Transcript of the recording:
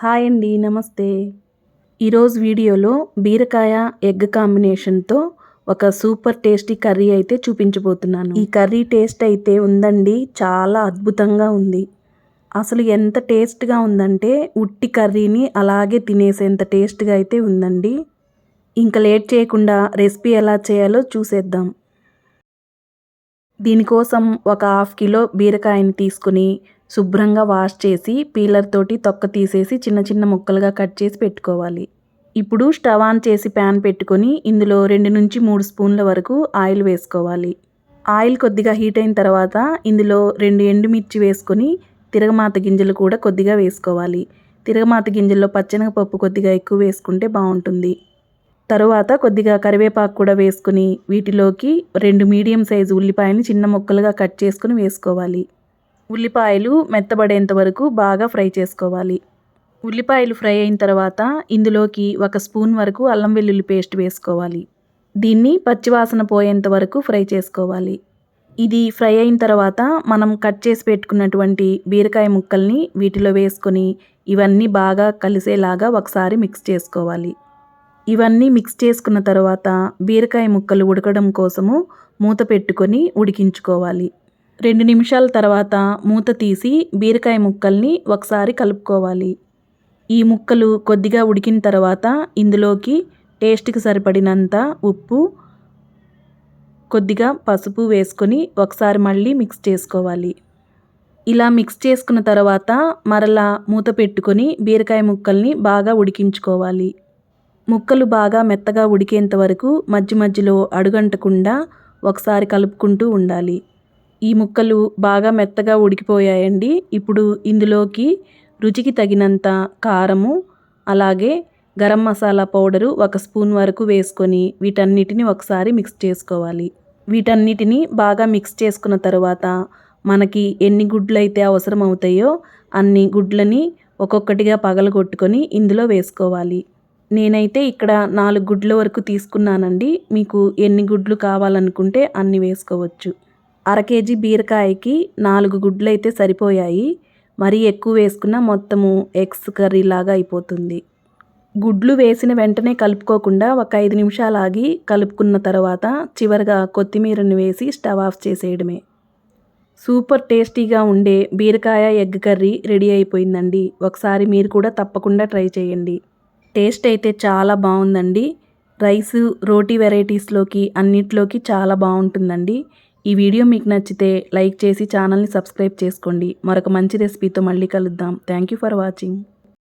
Hi అండి నమస్తే. ఈరోజు వీడియోలో బీరకాయ ఎగ్ కాంబినేషన్తో ఒక సూపర్ టేస్టీ కర్రీ అయితే చూపించబోతున్నాను. ఈ కర్రీ టేస్ట్ అయితే ఉందండి చాలా అద్భుతంగా ఉంది. అసలు ఎంత టేస్ట్గా ఉందంటే ఉట్టి కర్రీని అలాగే తినేసేంత టేస్ట్గా అయితే ఉందండి. ఇంకా లేట్ చేయకుండా రెసిపీ ఎలా చేయాలో చూసేద్దాం. దీనికోసం ఒక హాఫ్ కిలో బీరకాయని తీసుకుని శుభ్రంగా వాష్ చేసి పీలర్ తోటి తొక్క తీసేసి చిన్న చిన్న ముక్కలుగా కట్ చేసి పెట్టుకోవాలి. ఇప్పుడు స్టవ్ ఆన్ చేసి ప్యాన్ పెట్టుకొని ఇందులో రెండు నుంచి మూడు స్పూన్ల వరకు ఆయిల్ వేసుకోవాలి. ఆయిల్ కొద్దిగా హీట్ అయిన తర్వాత ఇందులో రెండు ఎండుమిర్చి వేసుకొని తిరగమాత గింజలు కూడా కొద్దిగా వేసుకోవాలి. తిరగమాత గింజల్లో పచ్చనగపప్పు కొద్దిగా ఎక్కువ వేసుకుంటే బాగుంటుంది. తరువాత కొద్దిగా కరివేపాకు కూడా వేసుకుని వీటిలోకి రెండు మీడియం సైజు ఉల్లిపాయని చిన్న ముక్కలుగా కట్ చేసుకుని వేసుకోవాలి. ఉల్లిపాయలు మెత్తబడేంత వరకు బాగా ఫ్రై చేసుకోవాలి. ఉల్లిపాయలు ఫ్రై అయిన తర్వాత ఇందులోకి ఒక స్పూన్ వరకు అల్లం వెల్లుల్లి పేస్ట్ వేసుకోవాలి. దీన్ని పచ్చివాసన పోయేంత వరకు ఫ్రై చేసుకోవాలి. ఇది ఫ్రై అయిన తర్వాత మనం కట్ చేసి పెట్టుకున్నటువంటి బీరకాయ ముక్కల్ని వీటిలో వేసుకొని ఇవన్నీ బాగా కలిసేలాగా ఒకసారి మిక్స్ చేసుకోవాలి. ఇవన్నీ మిక్స్ చేసుకున్న తర్వాత బీరకాయ ముక్కలు ఉడకడం కోసము మూత పెట్టుకొని ఉడికించుకోవాలి. రెండు నిమిషాల తర్వాత మూత తీసి బీరకాయ ముక్కల్ని ఒకసారి కలుపుకోవాలి. ఈ ముక్కలు కొద్దిగా ఉడికిన తర్వాత ఇందులోకి టేస్ట్కి సరిపడినంత ఉప్పు కొద్దిగా పసుపు వేసుకొని ఒకసారి మళ్ళీ మిక్స్ చేసుకోవాలి. ఇలా మిక్స్ చేసుకున్న తర్వాత మరలా మూత పెట్టుకొని బీరకాయ ముక్కల్ని బాగా ఉడికించుకోవాలి. ముక్కలు బాగా మెత్తగా ఉడికేంత వరకు మధ్య మధ్యలో అడుగంటకుండా ఒకసారి కలుపుకుంటూ ఉండాలి. ఈ ముక్కలు బాగా మెత్తగా ఉడికిపోయాయండి. ఇప్పుడు ఇందులోకి రుచికి తగినంత కారము అలాగే గరం మసాలా పౌడరు ఒక స్పూన్ వరకు వేసుకొని వీటన్నిటిని ఒకసారి మిక్స్ చేసుకోవాలి. వీటన్నిటిని బాగా మిక్స్ చేసుకున్న తర్వాత మనకి ఎన్ని గుడ్లు అయితే అవసరం అవుతాయో అన్ని గుడ్లని ఒక్కొక్కటిగా పగలగొట్టుకొని ఇందులో వేసుకోవాలి. నేనైతే ఇక్కడ నాలుగు గుడ్ల వరకు తీసుకున్నానండి. మీకు ఎన్ని గుడ్లు కావాలనుకుంటే అన్ని వేసుకోవచ్చు. అర కేజీ బీరకాయకి నాలుగు గుడ్లు అయితే సరిపోయాయి. మరీ ఎక్కువ వేసుకున్న మొత్తము ఎగ్స్ కర్రీ లాగా అయిపోతుంది. గుడ్లు వేసిన వెంటనే కలుపుకోకుండా ఒక ఐదు నిమిషాలు ఆగి కలుపుకున్న తర్వాత చివరిగా కొత్తిమీరను వేసి స్టవ్ ఆఫ్ చేసేయడమే. సూపర్ టేస్టీగా ఉండే బీరకాయ ఎగ్ కర్రీ రెడీ అయిపోయిందండి. ఒకసారి మీరు కూడా తప్పకుండా ట్రై చేయండి. టేస్ట్ అయితే చాలా బాగుందండి. రైస్ రోటీ వెరైటీస్లోకి అన్నిట్లోకి చాలా బాగుంటుందండి. ఈ వీడియో మీకు నచ్చితే లైక్ చేసి ఛానల్ని సబ్స్క్రైబ్ చేసుకోండి. మరొక మంచి రెసిపీతో మళ్ళీ కలుద్దాం. Thank you for watching